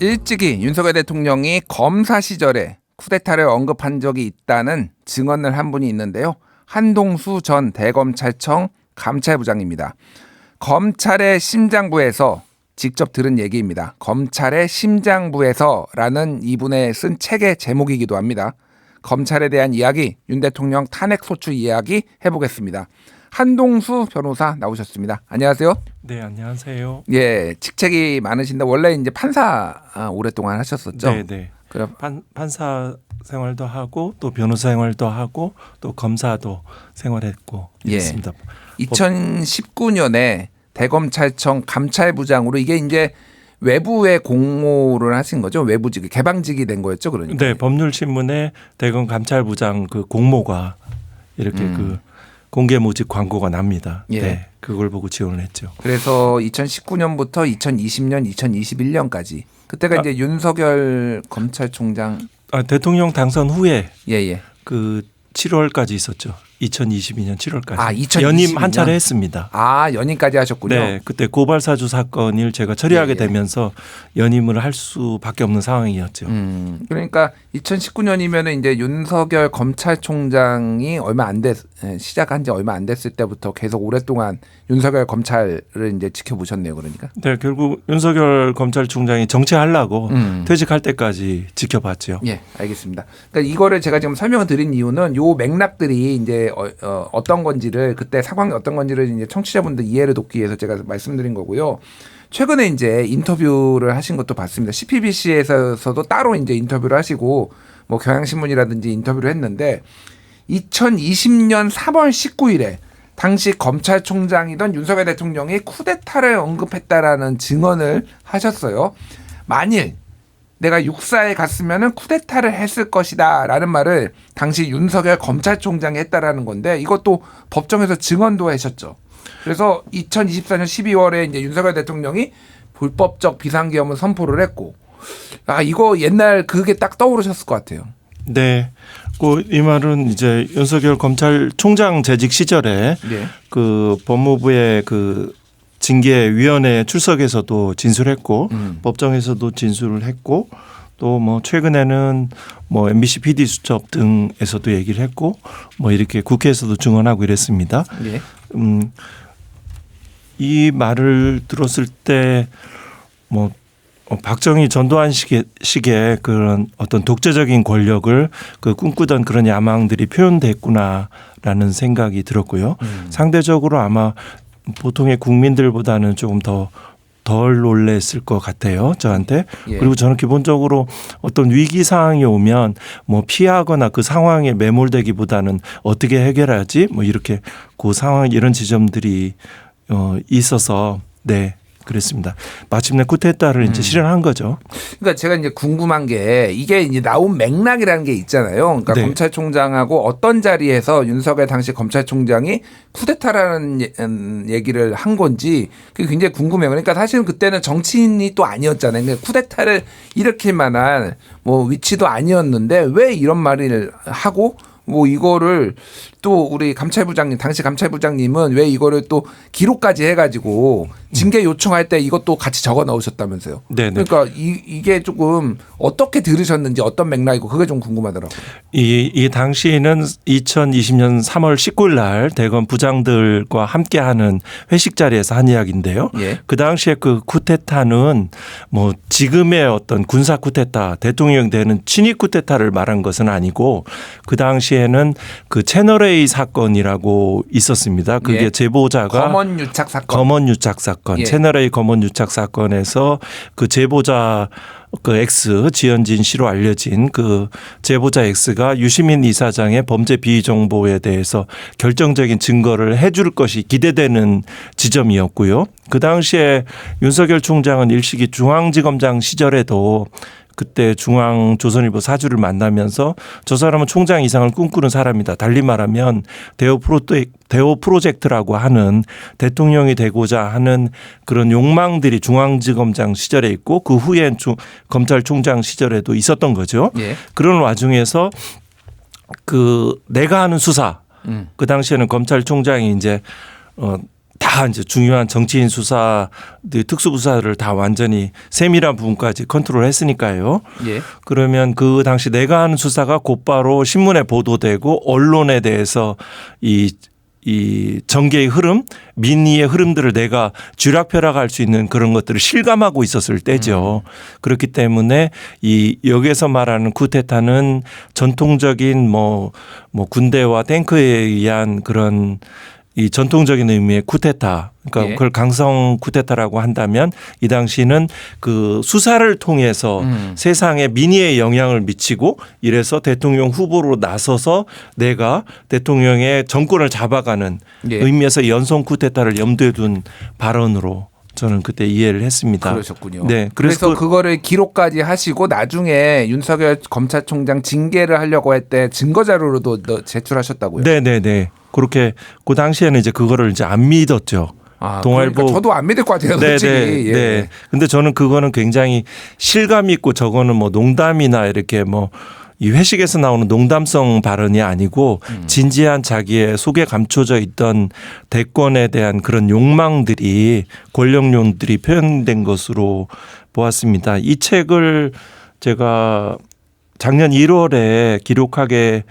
일찍이 윤석열 대통령이 검사 시절에 쿠데타를 언급한 적이 있다는 증언을 한 분이 있는데요. 한동수 전 대검찰청 감찰부장입니다. 검찰의 심장부에서 직접 들은 얘기입니다. 검찰의 심장부에서라는 이분의 쓴 책의 제목이기도 합니다. 검찰에 대한 이야기, 윤 대통령 탄핵 소추 이야기 해보겠습니다. 한동수 변호사 나오셨습니다. 안녕하세요. 네, 안녕하세요. 예, 직책이 많으신데 원래 이제 판사 아, 오랫동안 하셨었죠. 네, 네. 그럼 판, 판사 생활도 하고 또 변호사 생활도 하고 또 검사도 생활했고 예. 이랬습니다. 2019년에 대검찰청 감찰부장으로 이게 이제 외부의 공모를 하신 거죠. 외부직 개방직이 된 거였죠. 그러니까. 네, 법률신문에 대검 감찰부장 그 공모가 이렇게 음. 그 공개 모집 광고가 납니다. 예. 네, 그걸 보고 지원을 했죠. 그래서 2019년부터 2020년, 2021년까지 그때가 아. 이제 윤석열 검찰총장 아, 대통령 당선 후에 예예. 그 7월까지 있었죠. 2022년 7월까지. 아, 2022 연임 한 차례 년? 했습니다. 아 연임까지 하셨군요. 네, 그때 고발 사주 사건을 제가 처리하게 예, 예. 되면서 연임을 할 수밖에 없는 상황이었죠. 음, 그러니까 2019년이면은 이제 윤석열 검찰총장이 얼마 안 됐, 예, 시작한 지 얼마 안 됐을 때부터 계속 오랫동안 윤석열 검찰을 이제 지켜보셨네요. 그러니까. 네, 결국 윤석열 검찰총장이 정치하려고 음. 퇴직할 때까지 지켜봤죠. 예, 알겠습니다. 그러니까 이거를 제가 지금 설명을 드린 이유는 요 맥락들이 이제 어, 어, 떤 건지를 그때 상황이 어떤 건지를 이제 청취자분들 이해를 돕기 위해서 제가 말씀드린 거고요. 최근에 이제 인터뷰를 하신 것도 봤습니다. CPBC에서도 따로 이제 인터뷰를 하시고 뭐 경향신문이라든지 인터뷰를 했는데 2020년 3월 19일에 당시 검찰총장이던 윤석열 대통령이 쿠데타를 언급했다라는 증언을 하셨어요. 만일 내가 육사에 갔으면은 쿠데타를 했을 것이다라는 말을 당시 윤석열 검찰총장이 했다라는 건데 이것도 법정에서 증언도 하셨죠. 그래서 2024년 12월에 이제 윤석열 대통령이 불법적 비상계엄을 선포를 했고 아 이거 옛날 그게 딱 떠오르셨을 것 같아요. 네. 그이 말은 이제 윤석열 검찰총장 재직 시절에 예. 그 법무부의 그 징계위원회 출석에서도 진술했고 음. 법정에서도 진술을 했고 또 뭐 최근에는 뭐 MBC PD 수첩 등에서도 얘기를 했고 뭐 이렇게 국회에서도 증언하고 이랬습니다. 예. 음, 이 말을 들었을 때 뭐 박정희 전두환 식의, 식의 그런 어떤 독재적인 권력을 그 꿈꾸던 그런 야망들이 표현됐구나라는 생각이 들었고요. 음. 상대적으로 아마 보통의 국민들보다는 조금 더덜 놀랬을 것 같아요. 저한테. 예. 그리고 저는 기본적으로 어떤 위기 상황이 오면 뭐 피하거나 그 상황에 매몰되기보다는 어떻게 해결하지? 뭐 이렇게 그 상황 이런 지점들이 어 있어서 네. 그랬습니다. 마침내 쿠데타를 이제 실현한 거죠. 그러니까 제가 이제 궁금한 게 이게 이제 나온 맥락이라는 게 있잖아요. 그러니까 네. 검찰총장하고 어떤 자리에서 윤석열 당시 검찰총장이 쿠데타라는 예- 음, 얘기를 한 건지 그게 굉장히 궁금해요. 그러니까 사실은 그때는 정치인이 또 아니었잖아요. 그러니까 쿠데타를 일으킬 만한 뭐 위치도 아니었는데 왜 이런 말을 하고 뭐 이거를 또 우리 감찰부장님 당시 감찰부장님은 왜 이거를 또 기록까지 해가지고 징계 요청할 때 이것도 같이 적어 넣으셨다면서요? 네네. 그러니까 이, 이게 조금 어떻게 들으셨는지 어떤 맥락이고 그게 좀 궁금하더라고요. 이, 이 당시에는 2020년 3월 19일 날 대검 부장들과 함께하는 회식 자리에서 한 이야기인데요. 예. 그 당시에 그 쿠데타는 뭐 지금의 어떤 군사 쿠데타 대통령 되는 친위 쿠데타를 말한 것은 아니고 그 당시에는 그 채널 A 사건이라고 있었습니다. 그게 예. 제보자가 검언 유착 사건. 검언 유착 사건, 예. 채널 A 검언 유착 사건에서 그 제보자 그 X 지현진 씨로 알려진 그 제보자 X가 유시민 이사장의 범죄 비위 정보에 대해서 결정적인 증거를 해줄 것이 기대되는 지점이었고요. 그 당시에 윤석열 총장은 일시기 중앙지검장 시절에도 그때 중앙 조선일보 사주를 만나면서 저 사람은 총장 이상을 꿈꾸는 사람이다. 달리 말하면 대오 프로테 대오 프로젝트라고 하는 대통령이 되고자 하는 그런 욕망들이 중앙지검장 시절에 있고 그 후엔 중 검찰총장 시절에도 있었던 거죠. 예. 그런 와중에서 그 내가 하는 수사 음. 그 당시에는 검찰총장이 이제 어 다 이제 중요한 정치인 수사, 특수부사를 다 완전히 세밀한 부분까지 컨트롤 했으니까요. 예. 그러면 그 당시 내가 하는 수사가 곧바로 신문에 보도되고 언론에 대해서 이, 이 정계의 흐름, 민의의 흐름들을 내가 쥐락펴락할 수 있는 그런 것들을 실감하고 있었을 때죠. 그렇기 때문에 이 여기에서 말하는 쿠데타는 전통적인 뭐, 뭐 군대와 탱크에 의한 그런 이 전통적인 의미의 쿠데타, 그러니까 예. 그걸 강성 쿠데타라고 한다면 이 당시는 그 수사를 통해서 음. 세상에 민의에 영향을 미치고 이래서 대통령 후보로 나서서 내가 대통령의 정권을 잡아가는 예. 의미에서 연성 쿠데타를 염두에 둔 발언으로 저는 그때 이해를 했습니다. 그러셨군요. 네, 그래서, 그래서 그- 그거를 기록까지 하시고 나중에 윤석열 검찰총장 징계를 하려고 할 때 증거 자료로도 너- 제출하셨다고요. 네, 네, 네. 그렇게 그 당시에는 이제 그거를 이제 안 믿었죠. 아, 동아일보- 그러니까 저도 안 믿을 것 같아요. 네, 솔직히. 네, 예. 네. 근데 저는 그거는 굉장히 실감 있고 저거는 뭐 농담이나 이렇게 뭐 이 회식에서 나오는 농담성 발언이 아니고 음. 진지한 자기의 속에 감춰져 있던 대권에 대한 그런 욕망들이 권력용들이 표현된 것으로 보았습니다. 이 책을 제가 작년 1월에 기록하게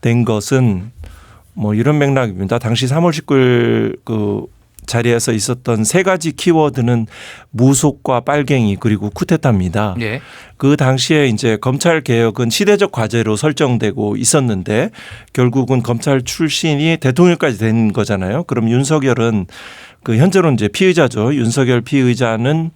된 것은 뭐 이런 맥락입니다. 당시 3월 19일 그 자리에서 있었던 세 가지 키워드는 무속과 빨갱이 그리고 쿠데타입니다. 예. 그 당시에 이제 검찰 개혁은 시대적 과제로 설정되고 있었는데 결국은 검찰 출신이 대통령까지 된 거잖아요. 그럼 윤석열은 그 현재로 이제 피의자죠. 윤석열 피의자는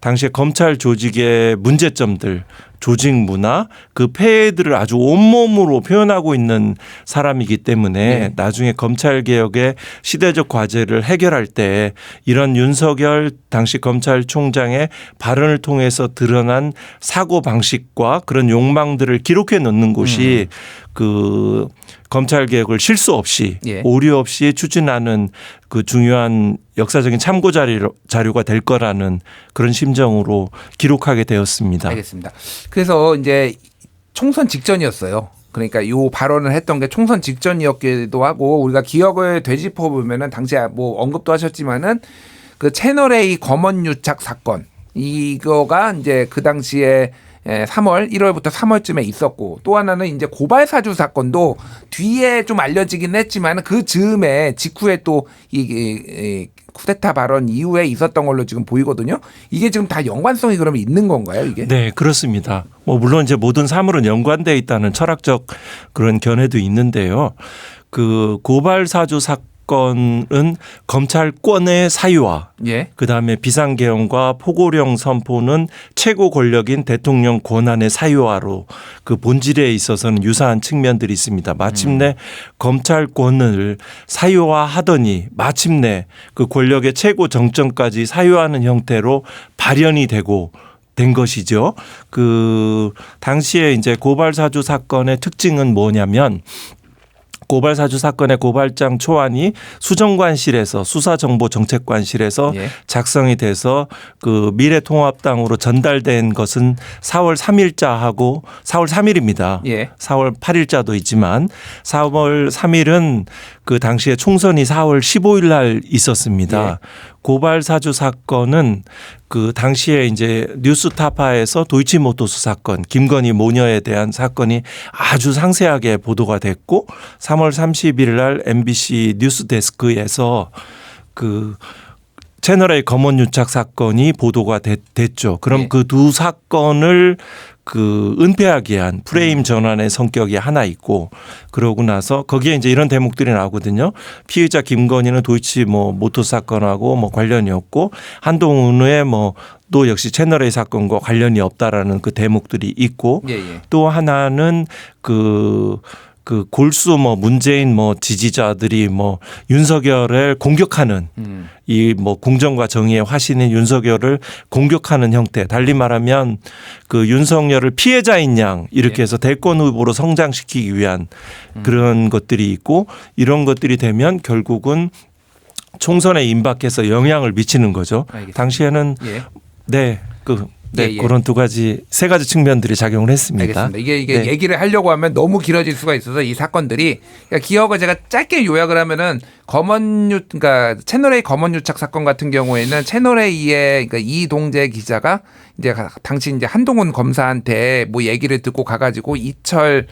당시에 검찰 조직의 문제점들, 조직 문화, 그 폐해들을 아주 온몸으로 표현하고 있는 사람이기 때문에 네. 나중에 검찰 개혁의 시대적 과제를 해결할 때 이런 윤석열 당시 검찰총장의 발언을 통해서 드러난 사고 방식과 그런 욕망들을 기록해 놓는 곳이 그 검찰 개혁을 실수 없이 예. 오류 없이 추진하는 그 중요한 역사적인 참고 자료, 자료가 될 거라는 그런 심정으로 기록하게 되었습니다. 알겠습니다. 그래서 이제 총선 직전이었어요. 그러니까 요 발언을 했던 게 총선 직전이었기도 하고 우리가 기억을 되짚어 보면은 당시에 뭐 언급도 하셨지만은 그 채널 A 검언 유착 사건 이거가 이제 그 당시에 에, 3월 1월부터 3월쯤에 있었고 또 하나는 이제 고발 사주 사건도 뒤에 좀 알려지긴 했지만 그 즈음에 직후에 또이 쿠데타 발언 이후에 있었던 걸로 지금 보이거든요. 이게 지금 다 연관성이 그러면 있는 건가요, 이게? 네, 그렇습니다. 뭐 물론 이제 모든 사물은 연관돼 있다는 철학적 그런 견해도 있는데요. 그 고발 사주 사건 은 검찰권의 사유화, 예. 그 다음에 비상계엄과 포고령 선포는 최고 권력인 대통령 권한의 사유화로 그 본질에 있어서는 유사한 측면들이 있습니다. 마침내 검찰권을 사유화하더니 마침내 그 권력의 최고 정점까지 사유하는 형태로 발현이 되고 된 것이죠. 그 당시에 이제 고발사주 사건의 특징은 뭐냐면 고발 사주 사건의 고발장 초안이 수정관실에서 수사정보정책관실에서 예. 작성이 돼서 그 미래통합당으로 전달된 것은 4월 3일자하고 4월 3일입니다. 예. 4월 8일자도 있지만 4월 3일은 그 당시에 총선이 4월 15일 날 있었습니다. 예. 고발 사주 사건은 그 당시에 이제 뉴스타파에서 도이치모토스 사건, 김건희 모녀에 대한 사건이 아주 상세하게 보도가 됐고 3월 30일 날 MBC 뉴스 데스크에서 그 채널A 검언 유착 사건이 보도가 됐, 죠 그럼 예. 그두 사건을 그 은폐하기 위한 프레임 전환의 성격이 하나 있고 그러고 나서 거기에 이제 이런 대목들이 나오거든요. 피의자 김건희는 도이치 뭐 모토 사건하고 뭐 관련이 없고 한동훈의 뭐 또 역시 채널A 사건과 관련이 없다라는 그 대목들이 있고 예, 예. 또 하나는 그, 그 골수 뭐 문재인 뭐 지지자들이 뭐 윤석열을 공격하는 음. 이뭐 공정과 정의의 화신인 윤석열을 공격하는 형태. 달리 말하면 그 윤석열을 피해자인 양 이렇게 해서 대권 후보로 성장시키기 위한 그런 것들이 있고 이런 것들이 되면 결국은 총선에 임박해서 영향을 미치는 거죠. 알겠습니다. 당시에는 예. 네. 그 네, 예, 예. 그런 두 가지 세 가지 측면들이 작용을 했습니다. 알겠습니다. 이게 이게 네. 얘기를 하려고 하면 너무 길어질 수가 있어서 이 사건들이 그러니까 기억을 제가 짧게 요약을 하면은 검언유 그러니까 채널 A 검언 유착 사건 같은 경우에는 채널 A의 그러니까 이동재 기자가 이제 가- 당시 이제 한동훈 검사한테 뭐 얘기를 듣고 가가지고 이철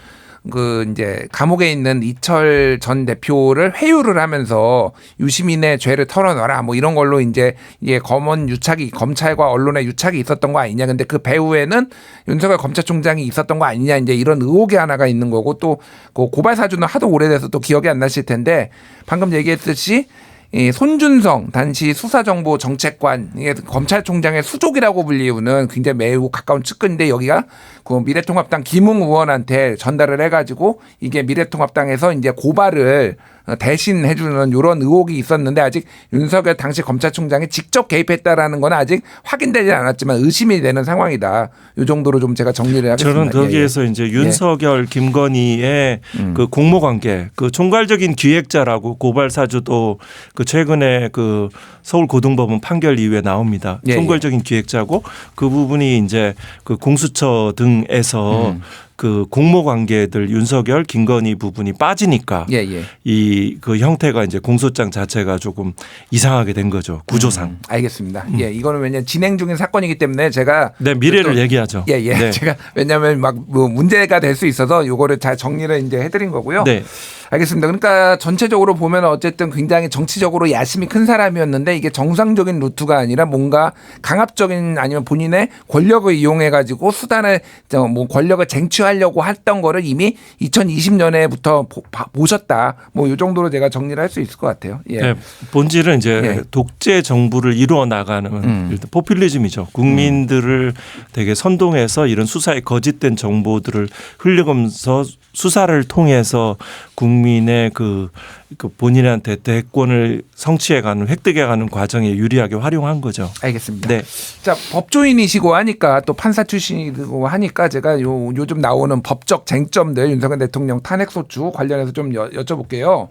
그 이제 감옥에 있는 이철 전 대표를 회유를 하면서 유시민의 죄를 털어놔라. 뭐 이런 걸로 이제 이게 검언 유착이 검찰과 언론의 유착이 있었던 거 아니냐. 근데 그 배후에는 윤석열 검찰총장이 있었던 거 아니냐. 이제 이런 의혹이 하나가 있는 거고 또 그 고발 사주는 하도 오래돼서 또 기억이 안 나실 텐데 방금 얘기했듯이 이 손준성 당시 수사정보 정책관 이게 검찰총장의 수족이라고 불리우는 굉장히 매우 가까운 측근인데 여기가 그 미래통합당 김웅 의원한테 전달을 해가지고 이게 미래통합당에서 이제 고발을 어, 대신 해주는 이런 의혹이 있었는데 아직 윤석열 당시 검찰총장이 직접 개입했다라는 건 아직 확인되지 않았지만 의심이 되는 상황이다. 이 정도로 좀 제가 정리를 하겠습니다. 저는 예, 예. 거기에서 이제 윤석열, 김건희의 음. 그 공모 관계, 그 총괄적인 기획자라고 고발 사주도 그 최근에 그 서울 고등법원 판결 이후에 나옵니다. 예, 예. 총괄적인 기획자고 그 부분이 이제 그 공수처 등에서 음. 그 공모 관계들 윤석열, 김건희 부분이 빠지니까 예, 예. 이그 형태가 이제 공소장 자체가 조금 이상하게 된 거죠 구조상. 음, 알겠습니다. 예, 이거는 왜냐면 진행 중인 사건이기 때문에 제가 네 미래를 또- 얘기하죠. 예, 예. 네. 제가 왜냐하면 막 뭐 문제가 될 수 있어서 요거를 잘 정리를 이제 해드린 거고요. 네. 알겠습니다. 그러니까 전체적으로 보면 어쨌든 굉장히 정치적으로 야심이 큰 사람이었는데 이게 정상적인 루트가 아니라 뭔가 강압적인 아니면 본인의 권력을 이용해 가지고 수단을 저뭐 권력을 쟁취하려고 했던 거를 이미 2020년에부터 보 셨다. 뭐 요 정도로 제가 정리를 할 수 있을 것 같아요. 예. 네, 본질은 이제 예. 독재 정부를 이루어 나가는 음. 일단 포퓰리즘이죠. 국민들을 되게 선동해서 이런 수사에 거짓된 정보들을 흘리면서 수사를 통해서 국민 의 그, 그 본인한테 대권을 성취해 가는 획득해 가는 과정에 유리하게 활용한 거죠. 알겠습니다. 네, 자 법조인이시고 하니까 또 판사 출신이고 하니까 제가 요 요즘 나오는 법적 쟁점들 윤석열 대통령 탄핵 소추 관련해서 좀 여, 여쭤볼게요.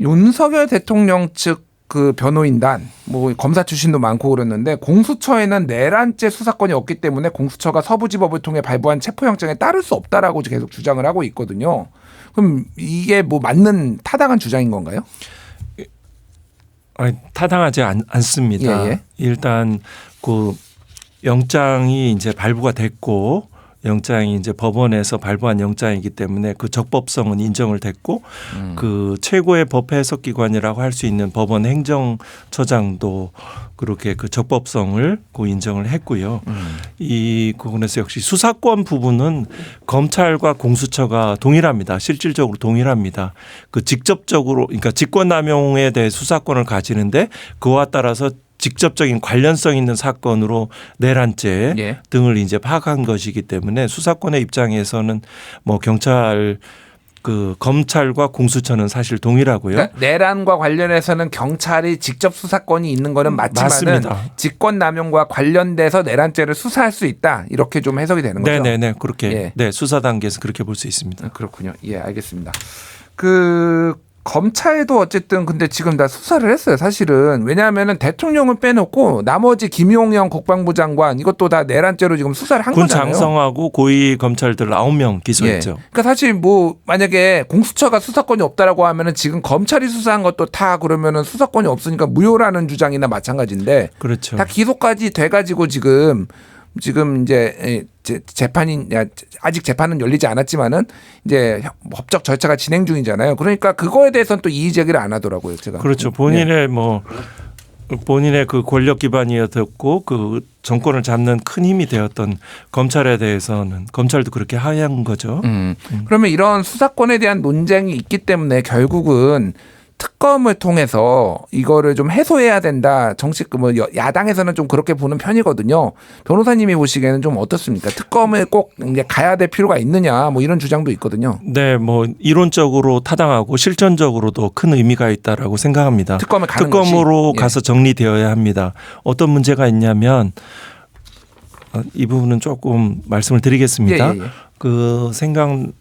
윤석열 대통령 측그 변호인단 뭐 검사 출신도 많고 그랬는데 공수처에는 내란죄 수사권이 없기 때문에 공수처가 서부지법을 통해 발부한 체포영장에 따를 수 없다라고 계속 주장을 하고 있거든요. 그럼 이게 뭐 맞는 타당한 주장인 건가요? 아니, 타당하지 않, 않습니다. 예, 예. 일단 그 영장이 이제 발부가 됐고 영장이 이제 법원에서 발부한 영장이기 때문에 그 적법성은 인정을 됐고 음. 그 최고의 법 해석 기관이라고 할 수 있는 법원 행정처장도 그렇게 그 적법성을 그 인정을 했고요. 음. 이 부분에서 역시 수사권 부분은 검찰과 공수처가 동일합니다. 실질적으로 동일합니다. 그 직접적으로 그러니까 직권남용에 대해 수사권을 가지는데 그와 따라서 직접적인 관련성 있는 사건으로 내란죄 예. 등을 이제 파악한 것이기 때문에 수사권의 입장에서는 뭐 경찰 그 검찰과 공수처는 사실 동일하고요. 그러니까 내란과 관련해서는 경찰이 직접 수사권이 있는 거는 맞지만은 맞습니다. 직권 남용과 관련돼서 내란죄를 수사할 수 있다 이렇게 좀 해석이 되는 거죠. 네네네 그렇게 예. 네 수사 단계에서 그렇게 볼 수 있습니다. 아, 그렇군요. 예, 알겠습니다. 그 검찰도 어쨌든 근데 지금 다 수사를 했어요. 사실은 왜냐하면은 대통령을 빼놓고 나머지 김용영 국방부 장관 이것도 다 내란죄로 지금 수사를 한 군 거잖아요. 장성하고 고위 검찰들 9명 기소했죠. 예. 그러니까 사실 뭐 만약에 공수처가 수사권이 없다라고 하면은 지금 검찰이 수사한 것도 다 그러면은 수사권이 없으니까 무효라는 주장이나 마찬가지인데 그렇죠. 다 기소까지 돼가지고 지금 지금 이제 에, 제- 재판이 야, 아직 재판은 열리지 않았지만은 이제 법적 절차가 진행 중이잖아요. 그러니까 그거에 대해서는 또 이의 제기를 안 하더라고요. 제가 그렇죠. 예. 본인의 뭐 본인의 그 권력 기반이었고 그 정권을 잡는 큰 힘이 되었던 검찰에 대해서는 검찰도 그렇게 하향한 거죠. 음. 그러면 이런 수사권에 대한 논쟁이 있기 때문에 결국은 특검을 통해서 이거를 좀 해소해야 된다. 정식 그뭐 야당에서는 좀 그렇게 보는 편이거든요. 변호사님이 보시기에는 좀 어떻습니까? 특검을 꼭 이제 가야 될 필요가 있느냐 뭐 이런 주장도 있거든요. 네, 뭐 이론적으로 타당하고 실전적으로도 큰 의미가 있다라고 생각합니다. 특검을 가는 특검으로 것이. 예. 가서 정리되어야 합니다. 어떤 문제가 있냐면 어, 이 부분은 조금 말씀을 드리겠습니다. 예, 예, 예. 그 생각 이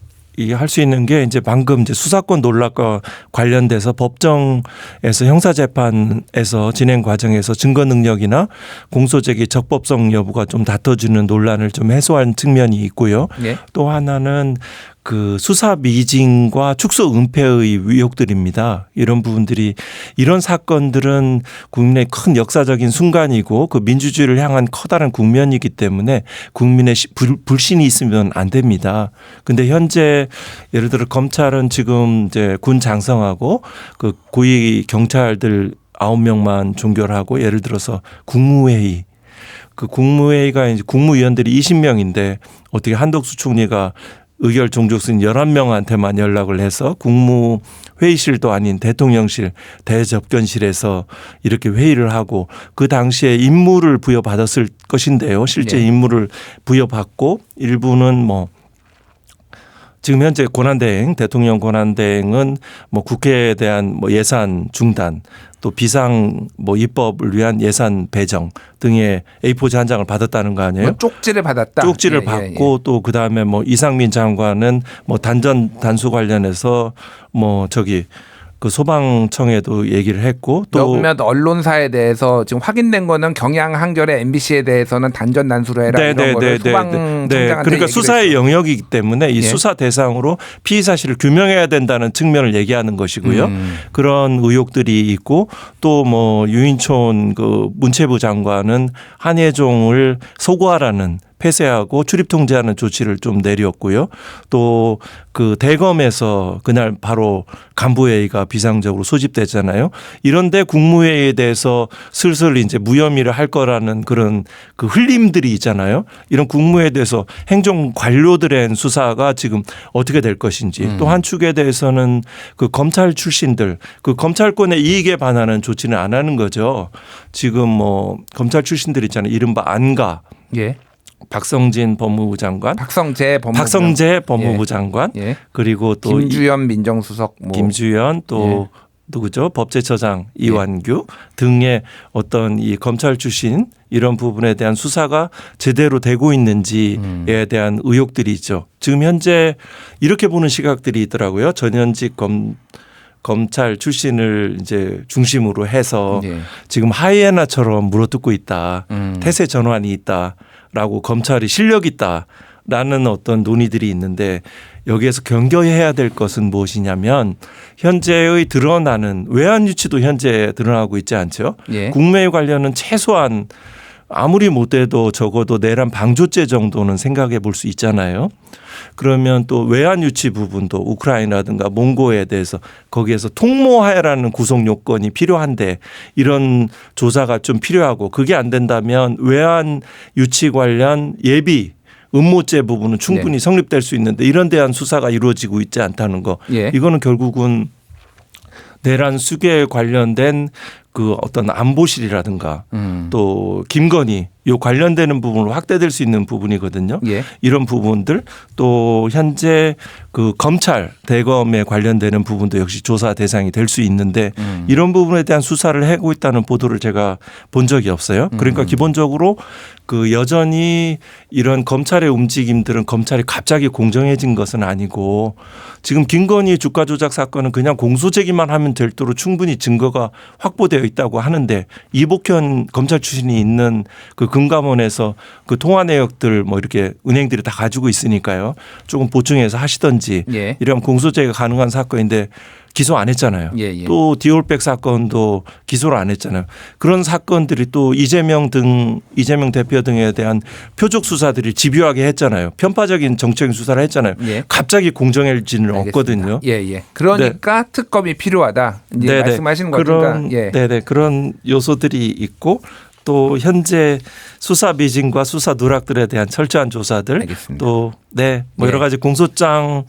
할 수 있는 게 이제 방금 이제 수사권 논란과 관련돼서 법정에서 형사재판에서 진행 과정에서 증거 능력이나 공소제기 적법성 여부가 좀 다퉈주는 논란을 좀 해소한 측면이 있고요. 예. 또 하나는 그 수사 미진과 축소 은폐의 위혹들입니다. 이런 부분들이 이런 사건들은 국민의 큰 역사적인 순간이고 그 민주주의를 향한 커다란 국면이기 때문에 국민의 불신이 있으면 안 됩니다. 근데 현재 예를 들어 검찰은 지금 이제 군 장성하고 그 고위 경찰들 아홉 명만 종결하고 예를 들어서 국무회의 그 국무회의가 이제 국무위원들이 20명인데 어떻게 한덕수 총리가 의결 종족순 11명한테만 연락을 해서 국무 회의실도 아닌 대통령실 대접견실에서 이렇게 회의를 하고 그 당시에 임무를 부여받았을 것인데요. 실제 네. 임무를 부여받고 일부는 뭐 지금 현재 권한대행 대통령 권한대행은 뭐 국회에 대한 뭐 예산 중단 또 비상 뭐 입법을 위한 예산 배정 등의 A4지 한 장을 받았다는 거 아니에요? 뭐 쪽지를 받았다. 쪽지를 예, 예, 받고 또 그다음에 뭐 이상민 장관은 뭐 단전 단수 관련해서 뭐 저기 그 소방청에도 얘기를 했고 예. 또 몇몇 언론사에 대해서 지금 확인된 거는 경향 한결의 MBC에 대해서는 단전 단수로 해라 이런 거를 소방청장한테 네. 그러니까 수사의 했죠. 영역이기 때문에 이 예. 수사 대상으로 피의 사실을 규명해야 된다는 측면을 얘기하는 것이고요. 음. 그런 의혹들이 있고 또 뭐 유인촌 그 문체부 장관은 한예종을 소구하라는 폐쇄하고 출입 통제하는 조치를 좀 내렸고요. 또 그 대검에서 그날 바로 간부회의가 비상적으로 소집됐잖아요. 이런데 국무회의에 대해서 슬슬 이제 무혐의를 할 거라는 그런 그 흘림들이 있잖아요. 이런 국무회에 대해서 행정 관료들의 수사가 지금 어떻게 될 것인지 또한 축에 대해서는 그 검찰 출신들 그 검찰권의 이익에 반하는 조치는 안 하는 거죠. 지금 뭐 검찰 출신들 있잖아요. 이른바 안가 예. 박성진 법무부 장관, 박성재 법무부 박성재 법무부 장관, 예. 그리고 또 김주현 민정수석 뭐 김주현 또 예. 누구죠? 법제처장 이완규 등의 어떤 이 검찰 출신 이런 부분에 대한 수사가 제대로 되고 있는지에 음. 대한 의혹들이 있죠. 지금 현재 이렇게 보는 시각들이 있더라고요. 전현직 검 검찰 출신을 이제 중심으로 해서 예. 지금 하이에나처럼 물어뜯고 있다. 음. 태세 전환이 있다 라고 검찰이 실력 있다라는 어떤 논의들이 있는데 여기에서 경계해야 될 것은 무엇이냐면 현재의 드러나는 외환 유치도 현재 드러나고 있지 않죠. 예. 국내 관련은 최소한 아무리 못해도 적어도 내란 방조죄 정도는 생각해 볼 수 있잖아요. 그러면 또 외환 유치 부분도 우크라이나든가 몽고에 대해서 거기에서 통모하라는 구성 요건이 필요한데 이런 조사가 좀 필요하고 그게 안 된다면 외환 유치 관련 예비 음모죄 부분은 충분히 성립될 수 있는데 이런 대한 수사가 이루어지고 있지 않다는 거 예. 이거는 결국은 내란 수계에 관련된 그 어떤 안보실이라든가 음. 또 김건희 요 관련되는 부분으로 확대될 수 있는 부분이거든요. 예. 이런 부분들 또 현재 그 검찰 대검에 관련되는 부분도 역시 조사 대상이 될 수 있는데 음. 이런 부분에 대한 수사를 하고 있다는 보도를 제가 본 적이 없어요. 그러니까 음. 기본적으로 그 여전히 이런 검찰의 움직임들은 검찰이 갑자기 공정해진 것은 아니고 지금 김건희 주가 조작 사건은 그냥 공소제기만 하면 될 도로 충분히 증거가 확보되어 있다고 하는데 이복현 검찰 출신이 있는 그 금감원에서 그 통화 내역들 뭐 이렇게 은행들이 다 가지고 있으니까요. 조금 보충해서 하시던지 예. 이러면 공소제기가 가능한 사건인데 기소 안 했잖아요. 예, 예. 또 디올백 사건도 기소를 안 했잖아요. 그런 사건들이 또 이재명 등 이재명 대표 등에 대한 표적 수사들이 집요하게 했잖아요. 편파적인 정책인 수사를 했잖아요. 예. 갑자기 알겠습니다. 없거든요. 예, 예. 그러니까 특검이 필요하다. 이제 네네. 말씀하시는 거니까 예. 네네 그런 요소들이 있고 또 현재 수사 미진과 수사 누락들에 대한 철저한 조사들 알겠습니다. 또네뭐 예. 여러 가지 공소장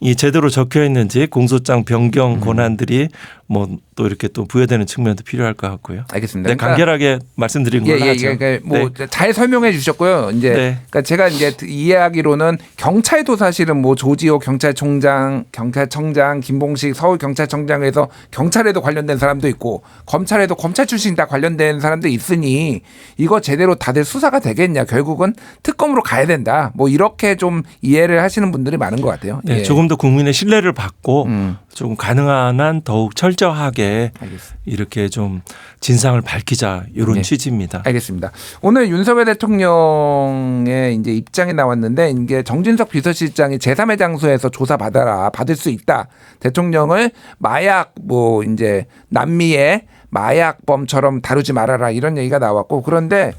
이 제대로 적혀 있는지 공소장 음. 변경 권한들이 뭐 또 이렇게 또 부여되는 측면도 필요할 것 같고요. 알겠습니다. 네, 그러니까 간결하게 말씀드린 예, 걸로 예, 하죠. 예, 그러니까 네. 뭐잘 설명해 주셨고요. 이제 네. 그러니까 제가 이제 이해하기로는 경찰도 사실은 뭐 조지호 경찰총장, 경찰청장, 김봉식 서울 경찰청장에서 경찰에도 관련된 사람도 있고 검찰에도 검찰 출신 다 관련된 사람도 있으니 이거 제대로 다들 수사가 되겠냐? 결국은 특검으로 가야 된다. 뭐 이렇게 좀 이해를 하시는 분들이 많은 것 같아요. 네, 예. 조금 더 국민의 신뢰를 받고 음. 좀 가능한 한 더욱 철저하게 알겠습니다. 이렇게 좀 진상을 밝히자 이런 네. 취지입니다. 알겠습니다. 오늘 윤석열 대통령의 이제 입장이 나왔는데 이게 정진석 비서실장이 제3의 장소에서 조사 받아라 받을 수 있다. 대통령을 마약 뭐 이제 남미의 마약범처럼 다루지 말아라 이런 얘기가 나왔고 그런데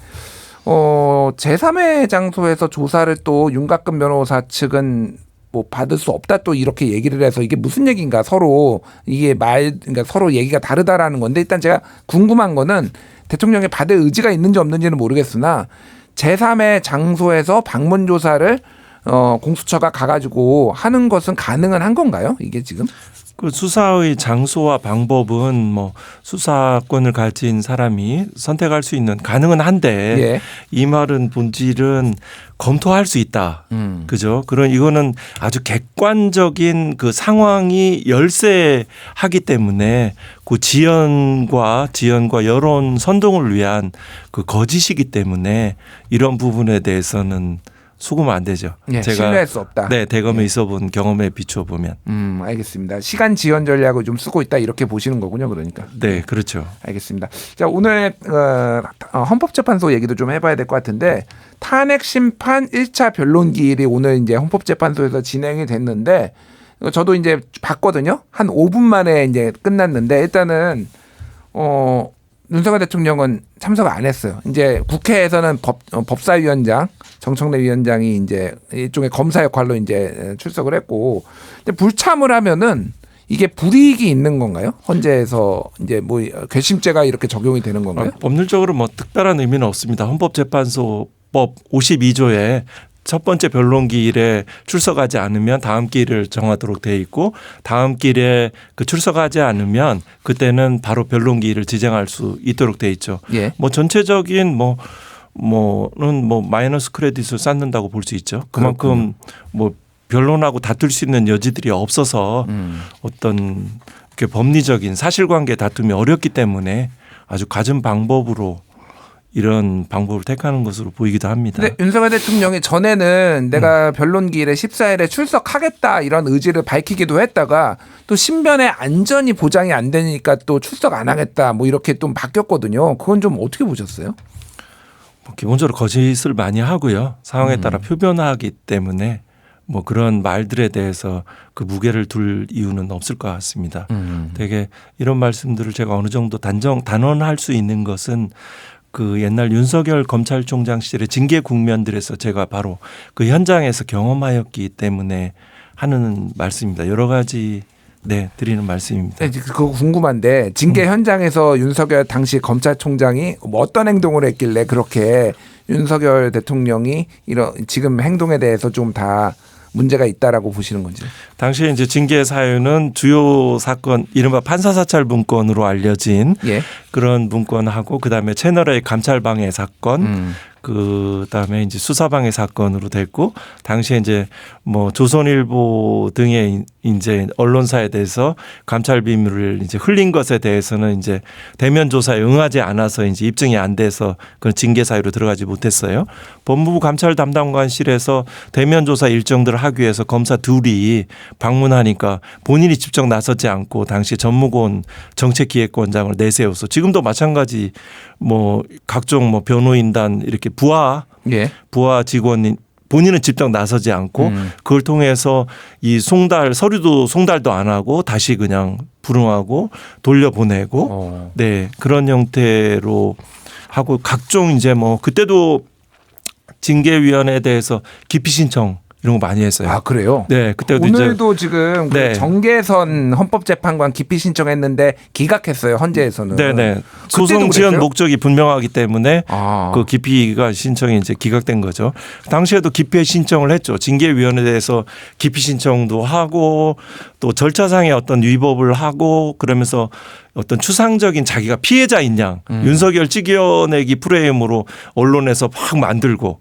어 제3의 장소에서 조사를 또 윤곽근 변호사 측은 뭐 받을 수 없다 또 이렇게 얘기를 해서 이게 무슨 얘기인가 서로 이게 말 그러니까 서로 얘기가 다르다라는 건데 일단 제가 궁금한 거는 대통령이 받을 의지가 있는지 없는지는 모르겠으나 제3의 장소에서 방문 조사를 어 공수처가 가가지고 하는 것은 가능은 한 건가요? 이게 지금? 그 수사의 장소와 방법은 뭐 수사권을 가진 사람이 선택할 수 있는 가능은 한데 예. 이 말은 본질은 검토할 수 있다. 음. 그죠? 그런 이거는 아주 객관적인 그 상황이 열세하기 때문에 그 지연과 지연과 여론 선동을 위한 그 거짓이기 때문에 이런 부분에 대해서는 속으면 안 되죠. 예, 신뢰할 수 없다. 네 대검에 있어본 경험에 비춰 보면 음, 알겠습니다. 시간 지연 전략을 좀 쓰고 있다 이렇게 보시는 거군요. 그러니까. 네 그렇죠. 알겠습니다. 자 오늘 어, 어, 헌법재판소 얘기도 좀 해봐야 될 것 같은데 탄핵 심판 1차 변론 기일이 오늘 이제 헌법재판소에서 진행이 됐는데 어, 저도 이제 봤거든요. 한 5분 만에 이제 끝났는데 일단은 어 윤석열 대통령은 참석 안 했어요. 이제 국회에서는 법 어, 법사위원장 정청래 위원장이 이제 일종의 검사 역할로 이제 출석을 했고 근데 불참을 하면은 이게 불이익이 있는 건가요? 헌재에서 이제 뭐 괘씸죄가 이렇게 적용이 되는 건가요? 아, 법률적으로 뭐 특별한 의미는 없습니다. 헌법재판소법 52조에 첫 번째 변론 기일에 출석하지 않으면 다음 기일을 정하도록 돼 있고 다음 기일에 그 출석하지 않으면 그때는 바로 변론 기일을 지정할 수 있도록 돼 있죠. 예. 뭐 전체적인 뭐 뭐는 뭐 마이너스 크레딧을 쌓는다고 볼 수 있죠. 그만큼 뭐 변론하고 다툴 수 있는 여지들이 없어서 음. 어떤 그 법리적인 사실관계 다툼이 어렵기 때문에 아주 갖은 방법으로 이런 방법을 택하는 것으로 보이기도 합니다. 근데 윤석열 대통령이 전에는 내가 변론 기일에 14일에 출석하겠다 이런 의지를 밝히기도 했다가 또 신변의 안전이 보장이 안 되니까 또 출석 안 하겠다 뭐 이렇게 좀 바뀌었거든요. 그건 좀 어떻게 보셨어요? 뭐 기본적으로 거짓을 많이 하고요. 상황에 따라 표변화하기 때문에 뭐 그런 말들에 대해서 그 무게를 둘 이유는 없을 것 같습니다. 되게 이런 말씀들을 제가 어느 정도 단정 단언할 수 있는 것은 그 옛날 윤석열 검찰총장 시절의 징계 국면들에서 제가 바로 그 현장에서 경험하였기 때문에 하는 말씀입니다. 여러 가지 네 드리는 말씀입니다. 네, 그거 궁금한데 징계 현장에서 윤석열 당시 검찰총장이 뭐 어떤 행동을 했길래 그렇게 윤석열 대통령이 이런 지금 행동에 대해서 좀 다 문제가 있다라고 보시는 건지. 당시에 이제 징계 사유는 주요 사건 이른바 판사 사찰 문건으로 알려진 예. 그런 문건하고 그다음에 채널의 감찰 방해 사건 음. 그다음에 이제 수사방해 사건으로 됐고 당시에 이제 뭐 조선일보 등의 이제 언론사에 대해서 감찰 비밀을 이제 흘린 것에 대해서는 이제 대면 조사에 응하지 않아서 이제 입증이 안 돼서 그런 징계 사유로 들어가지 못했어요. 법무부 감찰 담당관실에서 대면 조사 일정들을 하기 위해서 검사 둘이 방문하니까 본인이 직접 나서지 않고 당시 전무곤 정책기획권장을 내세워서 지금도 마찬가지 뭐 각종 뭐 변호인단 이렇게 부하 예. 부하 직원이 본인은 직접 나서지 않고 음. 그걸 통해서 이 송달 서류도 송달도 안 하고 다시 그냥 불응하고 돌려보내고 어. 네 그런 형태로 하고 각종 이제 뭐 그때도 징계위원회에 대해서 기피 신청 이런 거 많이 했어요. 아 그래요? 네, 그때도 이제 오늘도 지금 그 네. 정계선 헌법재판관 기피 신청했는데 기각했어요 헌재에서는. 네네 그때도 소송 지연? 목적이 분명하기 때문에 아. 그 기피가 신청이 이제 기각된 거죠. 당시에도 기피 신청을 했죠. 징계위원회에서 기피 신청도 하고 또 절차상의 어떤 위법을 하고 그러면서 어떤 추상적인 자기가 피해자인 양 음. 윤석열 찍어내기 프레임으로 언론에서 막 만들고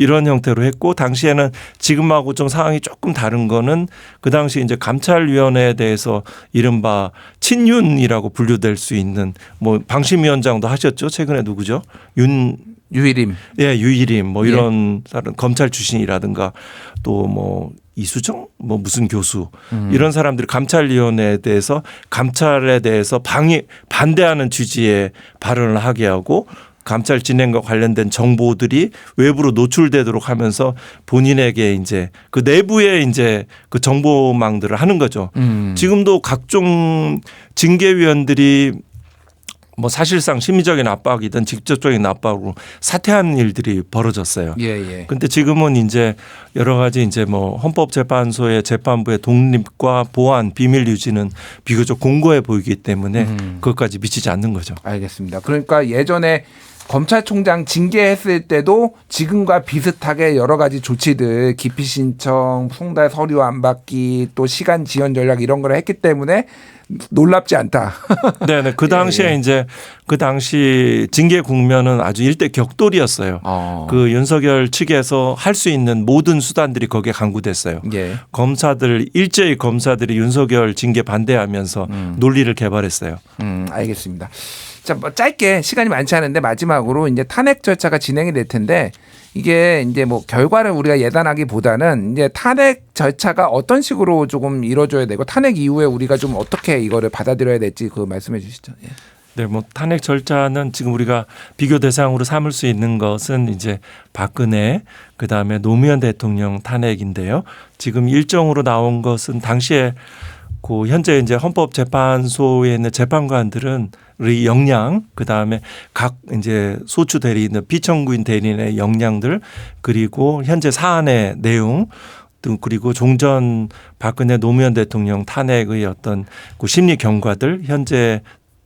이런 형태로 했고 당시에는 지금하고 좀 상황이 조금 다른 거는 그 당시 이제 감찰위원회에 대해서 이른바 친윤이라고 분류될 수 있는 뭐 방심위원장도 하셨죠 최근에 누구죠 윤 유일임. 예, 유일임 뭐 예. 이런 사람 검찰 출신이라든가 또뭐 이수정 뭐 무슨 교수 음. 이런 사람들이 감찰위원회에 대해서 감찰에 대해서 방해 반대하는 취지의 발언을 하게 하고 감찰 진행과 관련된 정보들이 외부로 노출되도록 하면서 본인에게 이제 그 내부에 이제 그 정보망들을 하는 거죠. 음. 지금도 각종 징계위원들이 뭐 사실상 심리적인 압박이든 직접적인 압박으로 사퇴하는 일들이 벌어졌어요. 예 예. 근데 지금은 이제 여러 가지 이제 뭐 헌법재판소의 재판부의 독립과 보안 비밀 유지는 비교적 공고해 보이기 때문에 음. 그것까지 미치지 않는 거죠. 알겠습니다. 그러니까 예전에 검찰총장 징계했을 때도 지금과 비슷하게 여러 가지 조치들 기피 신청, 송달 서류 안 받기, 또 시간 지연 전략 이런 걸 했기 때문에 놀랍지 않다. 네네. 그 당시에 예, 예. 이제 그 당시 징계 국면은 아주 일대 격돌이었어요. 어. 그 윤석열 측에서 할 수 있는 모든 수단들이 거기에 강구됐어요. 예. 검사들 일제히 검사들이 윤석열 징계 반대하면서 음. 논리를 개발했어요. 음, 알겠습니다. 자, 뭐 짧게 시간이 많지 않은데 마지막으로 이제 탄핵 절차가 진행이 될 텐데 이게 이제 뭐 결과를 우리가 예단하기보다는 이제 탄핵 절차가 어떤 식으로 조금 이루어져야 되고 탄핵 이후에 우리가 좀 어떻게 이거를 받아들여야 될지 그 말씀해 주시죠. 예. 네, 뭐 탄핵 절차는 지금 우리가 비교 대상으로 삼을 수 있는 것은 이제 박근혜 그 다음에 노무현 대통령 탄핵인데요. 지금 일정으로 나온 것은 당시에 그 현재 이제 헌법재판소에 있는 재판관들은 의 역량 그다음에 각 이제 소추 대리인 비청구인 대리인의 역량들 그리고 현재 사안의 내용 등 그리고 종전 박근혜 노무현 대통령 탄핵의 어떤 그 심리 경과들 현재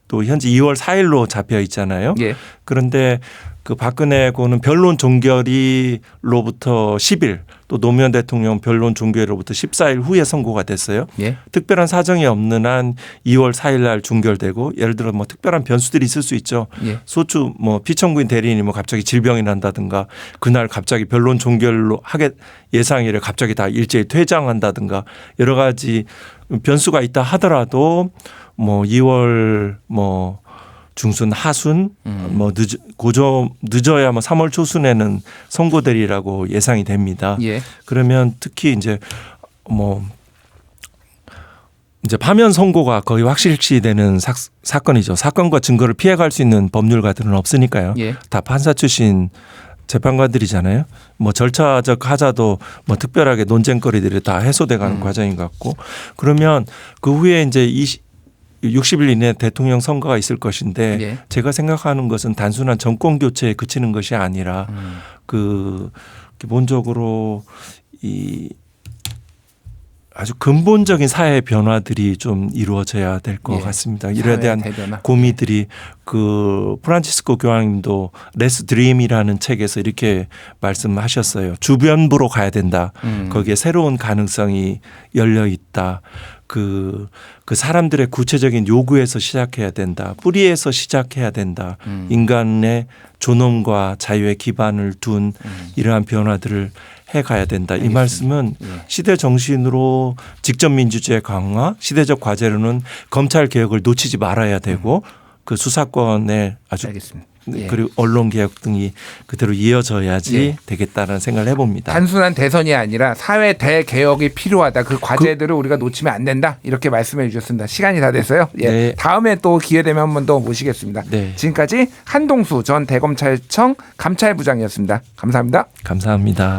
또 현재 2월 4일로 잡혀 있잖아요. 예. 그런데 그 박근혜 고는 변론 종결일로부터 10일 또 노무현 대통령 변론 종결일로부터 14일 후에 선고가 됐어요. 예. 특별한 사정이 없는 한 2월 4일 날 종결되고 예를 들어 뭐 특별한 변수들이 있을 수 있죠. 예. 소추 뭐 피청구인 대리인이 뭐 갑자기 질병이 난다든가 그날 갑자기 변론 종결로 하게 예상일에 갑자기 다 일제히 퇴장한다든가 여러 가지 변수가 있다 하더라도 뭐 2월 뭐 중순 하순 뭐 늦, 고저 늦어야 뭐 3월 초순에는 선고되리라고 예상이 됩니다. 예. 그러면 특히 이제 뭐 이제 파면 선고가 거의 확실시 되는 사, 사건이죠. 사건과 증거를 피해갈 수 있는 법률가들은 없으니까요. 예. 다 판사 출신 재판관들이잖아요. 뭐 절차적 하자도 뭐 특별하게 논쟁거리들이 다 해소돼가는 음. 과정인 것 같고 그러면 그 후에 이제 20, 60일 이내 대통령 선거가 있을 것인데 예. 제가 생각하는 것은 단순한 정권 교체에 그치는 것이 아니라 음. 그 기본적으로 이 아주 근본적인 사회 변화들이 좀 이루어져야 될것 예. 같습니다. 이에 대한 대변화. 고민들이 그 프란치스코 교황님도 레스 드림이라는 책에서 이렇게 말씀하셨어요. 주변부로 가야 된다. 음. 거기에 새로운 가능성이 열려 있다. 그, 그 사람들의 구체적인 요구에서 시작해야 된다. 뿌리에서 시작해야 된다. 음. 인간의 존엄과 자유의 기반을 둔 음. 이러한 변화들을 해 가야 된다. 이 알겠습니다. 말씀은 예. 시대 정신으로 직접 민주주의 강화, 시대적 과제로는 검찰 개혁을 놓치지 말아야 되고 그 수사권에 아주 알겠습니다. 네, 예. 그리고 언론 개혁 등이 그대로 이어져야지 예. 되겠다는 생각을 해봅니다. 단순한 대선이 아니라 사회 대개혁이 필요하다. 그 과제들을 우리가 놓치면 안 된다. 이렇게 말씀해 주셨습니다. 시간이 다 됐어요. 예. 네. 다음에 또 기회 되면 한 번 더 모시겠습니다. 네. 지금까지 한동수 전 대검찰청 감찰부장이었습니다. 감사합니다. 감사합니다.